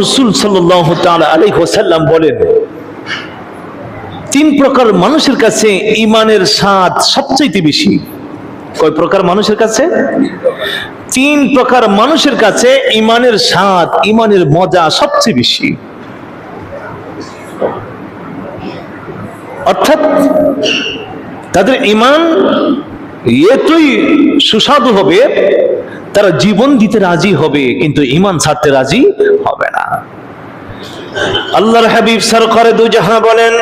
রসুল সাল্লাহ হোসাল্লাম বলেন, তিন প্রকার মানুষের কাছে ইমানের স্বাদ সবচাইতে বেশি। কয় প্রকার মানুষের কাছে? তিন প্রকার মানুষের কাছে ইমানের স্বাদ ইমানের মজা সবচেয়ে বেশি। অর্থাৎ তাদের ইমান এতই সুস্বাদু হবে তারা জীবন দিতে রাজি হবে, কিন্তু ইমান ছাড়তে রাজি হবে না। আল্লাহর হাবিব সরকারে দুজাহা বলেন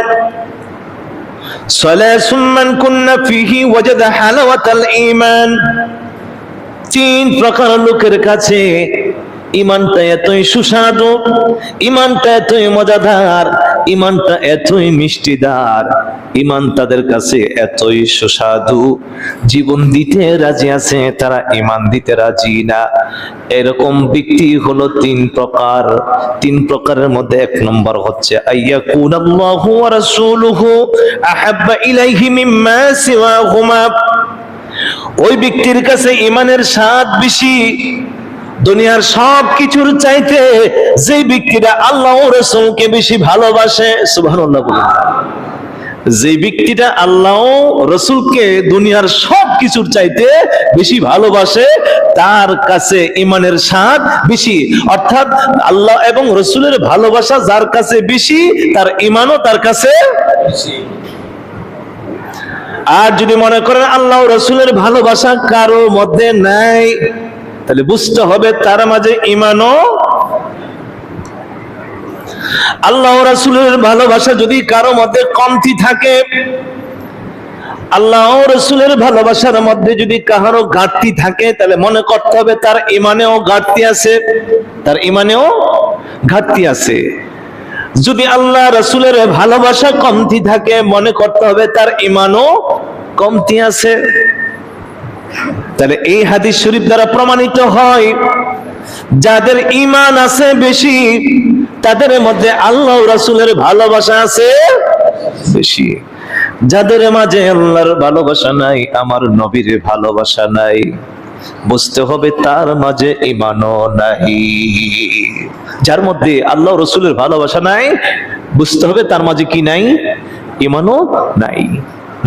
তিন প্রকার লোকের কাছে ইমানটা এতই সুস্বাদু ইমানটা এতই মজাদার ইমানটা এতই মিষ্টিদার, ইমান তাদের কাছে এতই সুস্বাদু। জীবন দিতে রাজি আছে, তারা ইমান দিতে রাজি না। এরকম ব্যক্তি হলো তিন প্রকার। তিন প্রকারের মধ্যে এক নম্বর হচ্ছে আইয়া কুনাল্লাহু ওয়া রাসূলুহু আহাব্বা ইলাইহি মিম্মা সিওয়াহুমা। ওই ব্যক্তির কাছে ইমানের স্বাদ বেশি দুনিয়ার সব কিছুর চাইতে যে ব্যক্তিরা আল্লাহ রসুলকে বেশি ভালোবাসে, সুবহানাল্লাহ বলুন। যে ব্যক্তিটা আল্লাহ রসুলকে দুনিয়ার সব কিছুর চাইতে বেশি ভালোবাসে, তার কাছে ইমানের স্বাদ বেশি। অর্থাৎ আল্লাহ এবং রসুলের ভালোবাসা যার কাছে বেশি, তার ইমানও তার কাছে আর যদি মনে করেন আল্লাহ রসুলের ভালোবাসা কারও মধ্যে নাই তাহলে বুঝতে হবে তার মাঝে ইমানও আল্লাহ রসুলের ভালোবাসা যদি কারও মধ্যে কমতি থাকে, আল্লাহ রসুলের ভালোবাসার মধ্যে যদি কাহারও ঘাটতি থাকে, তাহলে মনে করতে হবে তার ইমানেও ঘাটতি আছে, তার ইমানেও ঘাটতি আছে। যদি আল্লাহ রসুলের ভালোবাসা কমতি থাকে, মনে করতে হবে তার ইমানও কমতি আছে। তাহলে এই হাদিস শরীফ দ্বারা প্রমাণিত হয়, যাদের ইমান আছে বেশি, তাদের মধ্যে আল্লাহ রাসূলের ভালোবাসা আছে বেশি। যাদের মাঝে আল্লাহর ভালোবাসা নাই, আমার নবীর ভালোবাসা নাই, বুঝতে হবে তার মাঝে ইমানও নাই। যার মধ্যে আল্লাহ রসুলের ভালোবাসা নাই, বুঝতে হবে তার মাঝে কি নাই ইমানও নাই।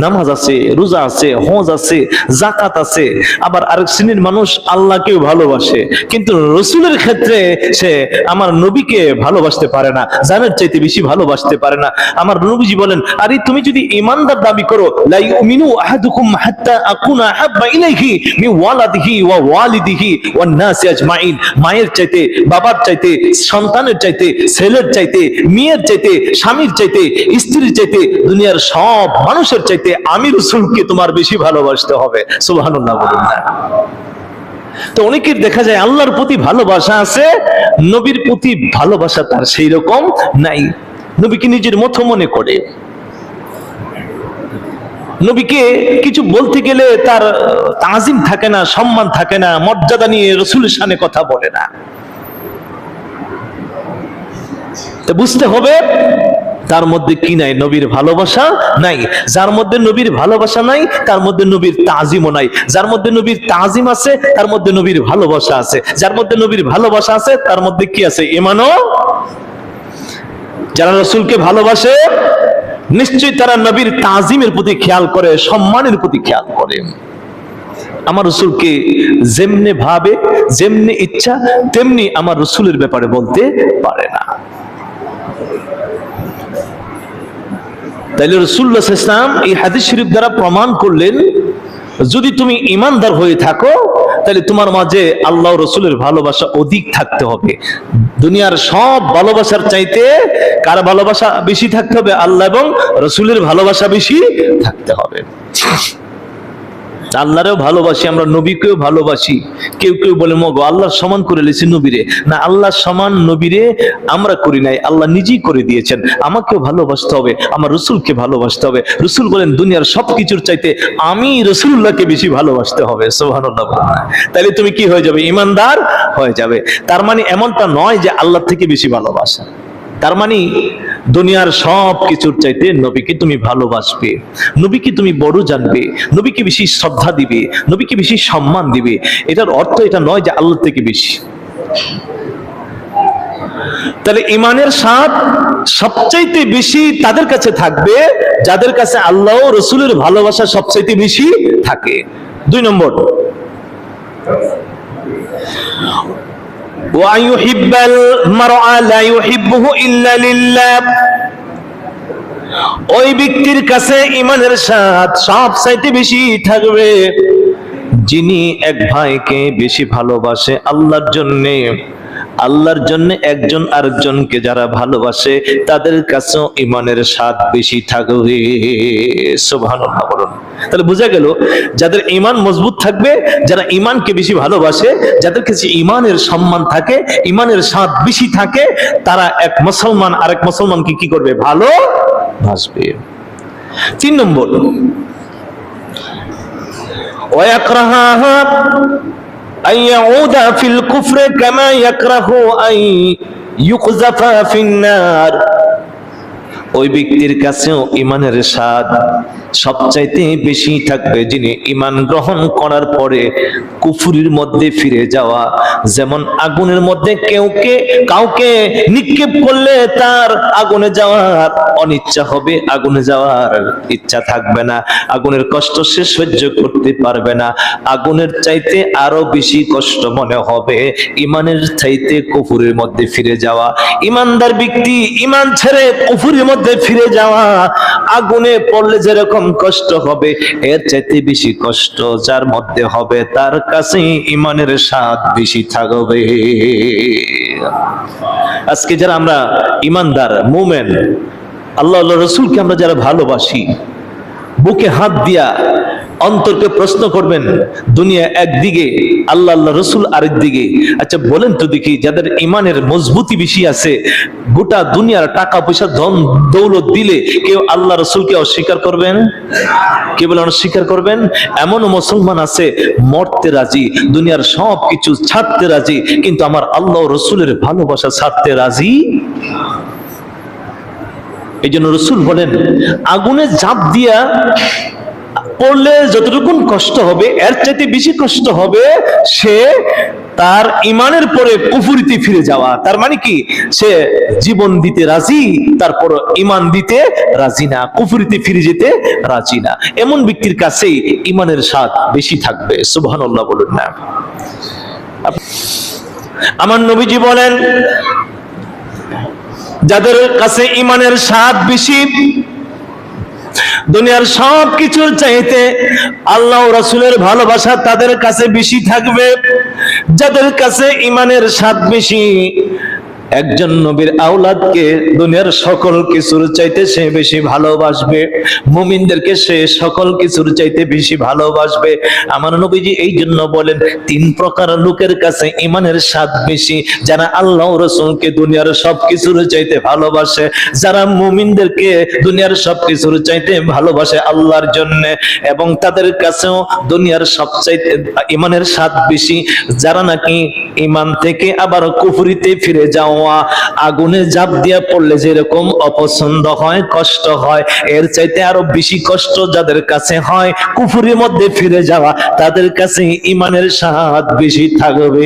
নামাজ আছে, রোজা আছে, হজ আছে জাকাত আছে। আবার আরেক শ্রেণির মানুষ আল্লাহকেও ভালোবাসে। কিন্তু রসুলের ক্ষেত্রে সে আমার নবীকে ভালোবাসতে পারে না, জানের চাইতে বেশি ভালোবাসতে পারে না। আমার নবীজি বলেন, আরে, তুমি যদি ইমানদার দাবি করো লাই উমিনু আহাদুকুম হাত্তা আকুনা হাব্বা ইলাইহি মি ওয়ালাদিহি ওয়া ওয়ালিদিহি ওয়ান নাসি আজমাইন। মায়ের চাইতে, বাবার চাইতে, সন্তানের চাইতে, ছেলের চাইতে, মেয়ের চাইতে, স্বামীর চাইতে, স্ত্রীর চাইতে, দুনিয়ার সব মানুষের চাইতে আমি রসুলকে তোমার বেশি ভালোবাসতে হবে। সুবহানাল্লাহ বলুন। তো অনেকের দেখা যায় আল্লাহর প্রতি ভালোবাসা আছে, নবীর প্রতি ভালোবাসা তার সেই রকম নাই। নবীকে নিজের মতো মনে করে। নবীকে কিছু বলতে গেলে তার তাজিম থাকে না, সম্মান থাকে না, মর্যাদা নিয়ে রসুলের সামনে কথা বলে না। বুঝতে হবে তার মধ্যে কি নাই? নবীর ভালোবাসা নাই। যার মধ্যে নবীর ভালোবাসা নাই, তার মধ্যে নবীর তাজিমও নাই। যার মধ্যে নবীর তাজিম আছে, তার মধ্যে নবীর ভালোবাসা আছে। যার মধ্যে নবীর ভালোবাসা আছে, তার মধ্যে কি আছে? ইমানও যারা রসুলকে ভালোবাসে, নিশ্চয়ই তারা নবীর তাজিমের প্রতি খেয়াল করে, সম্মানের প্রতি খেয়াল করে। আমার রসুলকে যেমনে ভাবে, যেমনি ইচ্ছা, তেমনি আমার রসুলের ব্যাপারে বলতে পারে না। তাইলে রসুল্লাহ ইসলাম এই হাদিস শরীফ দ্বারা প্রমাণ করলেন, যদি তুমি ইমানদার হয়ে থাকো তাহলে তোমার মাঝে আল্লাহ রসুলের ভালোবাসা অধিক থাকতে হবে। দুনিয়ার সব ভালোবাসার চাইতে কার ভালোবাসা বেশি থাকতে হবে? আল্লাহ এবং রসুলের ভালোবাসা বেশি থাকতে হবে। আল্লাহরেও ভালোবাসি, আমরা নবীকেও ভালোবাসি। কেউ কেউ বলে, মগো, আল্লাহর সমান করে লেছি নবীরে। না, আল্লাহর সমান নবীরে আমরা করি নাই, আল্লাহ নিজেই করে দিয়েছেন। আমাকেও ভালোবাসতে হবে, আমার রসুলকে ভালোবাসতে হবে। রসুল বলেন, দুনিয়ার সব কিছুর চাইতে আমি রসুল্লাহকে বেশি ভালোবাসতে হবে। সোহানুল্লাহ তাহলে তুমি কি হয়ে যাবে? ইমানদার হয়ে যাবে। তার মানে এমনটা নয় যে আল্লাহ থেকে বেশি ভালোবাসা। তার মানে দুনিয়ার সব কিছুর চাইতে নবীকে তুমি ভালোবাসবে। নবীকে তুমি বড় জানবে। নবীকে বেশি শ্রদ্ধা দিবে। নবীকে বেশি সম্মান দিবে। এটার অর্থ এটা নয় যে আল্লাহ থেকে বেশি। তাহলে ইমানের স্বাদ সবচাইতে বেশি তাদের কাছে থাকবে, যাদের কাছে আল্লাহ রসুলের ভালোবাসা সবচাইতে বেশি থাকে। দুই নম্বর ويحب المرء لا يحبه إلا لله ওই ব্যক্তির কাছে ইমানের স্বাদ সব চাইতে বেশি থাকবে যিনি এক ভাইকে বেশি ভালোবাসে, আল্লাহর জন্যে, আল্লাহর জন্য একজন আরেকজনকে যারা ভালোবাসে, তাদের কাছেও ইমানের স্বাদ বেশি থাকবে। তাহলে বোঝা গেল, যাদের ইমান মজবুত থাকবে, যারা ইমানকে বেশি ভালোবাসে, যাদের কাছে ইমানের সম্মান থাকে ইমানের স্বাদ বেশি থাকে, তারা এক মুসলমান, আরেক মুসলমানকে কি করবে? ভালো ভাসবে তিন নম্বর ويكرهها أن يعود في الكفر كما يكره أن يقذف في النار ওই ব্যক্তির কাছেও ইমানের স্বাদ সবচাইতে বেশি থাকবে যিনি ইমান গ্রহণ করার পরে কুফুরির মধ্যে ফিরে যাওয়া। যেমন আগুনের মধ্যে কেউকে কাউকে নিক্ষেপ করলে তার আগুনে যাওয়ার অনিচ্ছা হবে, আগুনে যাওয়ার ইচ্ছা থাকবে না। আগুনের কষ্ট সে সহ্য করতে পারবে না। আগুনের চাইতে আরও বেশি কষ্ট মনে হবে ইমানের চাইতে কুফুরের মধ্যে ফিরে যাওয়া। ইমানদার ব্যক্তি ইমান ছেড়ে কুফুরের মধ্যে ফিরে যাওয়া। আগুনে পড়লে যেরকম কষ্ট হবে, এর চাইতে বেশি কষ্ট যার মধ্যে হবে, তার কাছে ইমানের স্বাদ বেশি থাকবে। আজকে যারা আমরা ইমানদার, মুমেন, আল্লাহ রসুলকে আমরা যারা ভালোবাসি, বুকে হাত দিয়া অন্তরকে প্রশ্ন করবেন, দুনিয়া একদিকে, আল্লাহ আল্লাহ রসুল আরেক দিকে আচ্ছা বলেন তো দেখি, যাদের ইমানের মজবুতি বেশি আছে, গোটা দুনিয়ার টাকা পয়সা, ধন দৌলত দিলে কেউ আল্লাহ রসুলকে অস্বীকার করবেন? কে বলে অস্বীকার করবেন? এমনও মুসলমান আছে, মরতে রাজি, দুনিয়ার সব কিছু ছাড়তে রাজি, কিন্তু আমার আল্লাহ রসুলের ভালোবাসা ছাড়তে রাজি? এই জন্য রসুল বলেন, আগুনে ঝাঁপ দিয়া পড়লে যতটুকুন কষ্ট হবে, এর চাইতে বেশি কষ্ট হবে সে তার ইমানের পরে কুফুরিতে ফিরে যাওয়া। তার মানে কি? সে জীবন দিতে রাজি, তারপর ইমান দিতে রাজি না, কুফুরিতে ফিরে যেতে রাজি না। এমন ব্যক্তির কাছেই ইমানের স্বাদ বেশি থাকবে, সুবহানাল্লাহ বলুন না। আমার নবীজি বলেন, যাদের কাছে ইমানের স্বাদ বেশি দুনিয়ার সব কিছুর চাইতে আল্লাহ রসুলের ভালোবাসা তাদের কাছে বেশি থাকবে, যাদের কাছে ইমানের স্বাদ বেশি। একজন নবীর আওলাদকে দুনিয়ার সকল কিছুর চাইতে সে বেশি ভালোবাসবে, মুমিনদেরকে সে সকল কিছুর চাইতে বেশি ভালোবাসবে। আমার নবীজি এই জন্য বলেন, তিন প্রকার লোকের কাছে ইমানের স্বাদ বেশি, যারা আল্লাহ রসুলকে দুনিয়ার সব কিছুর চাইতে ভালোবাসে, যারা মুমিনদেরকে দুনিয়ার সব কিছুর চাইতে ভালোবাসে আল্লাহর জন্য। এবং তাদের কাছেও দুনিয়ার সব চাইতে ইমানের স্বাদ বেশি, যারা নাকি ইমান থেকে আবার কুফরিতে ফিরে যাওয়া আগুনে জাপ দিয়া পড়লে যেরকম অপছন্দ হয়, কষ্ট হয়। এর চাইতে আরও বেশি কষ্ট যাদের কাছে হয়, কুফুরের মধ্যে ফিরে যাওয়া, তাদের কাছে ইমানের স্বাদ বেশি থাকবে।